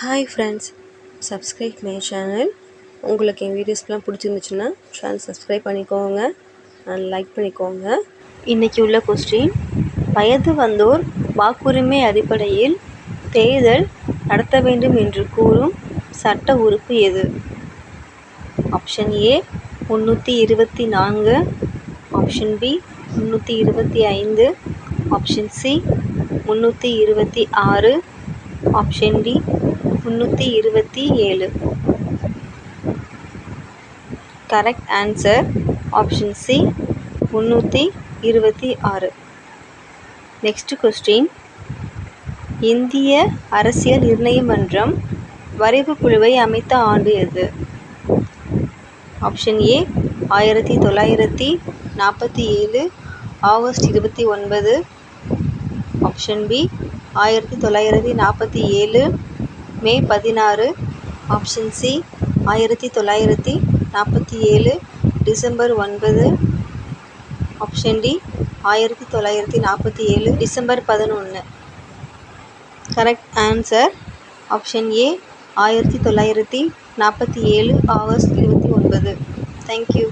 Hi friends subscribe my channel உங்களுக்கு என் வீடியோஸ்லாம் பிடிச்சிருந்துச்சுன்னா சேனல் சப்ஸ்கிரைப் பண்ணிக்கோங்க. அண்ட் லைக் பண்ணிக்கோங்க. இன்றைக்கி உள்ள கொஸ்டின் வயது வந்தோர் வாக்குரிமை அடிப்படையில் தேர்தல் நடத்த வேண்டும் என்று கூறும் சட்ட உறுப்பு எது? ஆப்ஷன் ஏ முந்நூற்றி இருபத்தி நான்கு. ஆப்ஷன் பி முந்நூற்றி இருபத்தி ஐந்து. ஆப்ஷன் சி முந்நூற்றி இருபத்தி ஆறு. ஆப்ஷன் டி முந்நூற்றி இருபத்தி ஏழு. கரெக்ட் ஆன்சர் ஆப்ஷன் சி முந்நூற்றி இருபத்தி ஆறு. நெக்ஸ்ட் கொஸ்டின் இந்திய அரசியல் நிர்ணய மன்றம் வரைவு குழுவை அமைத்த ஆண்டு எது? ஆப்ஷன் ஏ ஆயிரத்தி தொள்ளாயிரத்தி நாற்பத்தி ஏழு ஆகஸ்ட் இருபத்தி ஒன்பது. ஆப்ஷன் பி ஆயிரத்தி தொள்ளாயிரத்தி நாற்பத்தி ஏழு மே பதினாறு ஆப்ஷன் சி ஆயிரத்தி தொள்ளாயிரத்தி நாற்பத்தி ஏழு டிசம்பர் ஒன்பது ஆப்ஷன் டி ஆயிரத்தி தொள்ளாயிரத்தி நாற்பத்தி ஏழு டிசம்பர் பதினொன்று கரெக்ட் ஆன்சர் ஆப்ஷன் ஏ ஆயிரத்தி தொள்ளாயிரத்தி நாற்பத்தி ஏழு ஆகஸ்ட் இருபத்தி ஒன்பது. தேங்க்யூ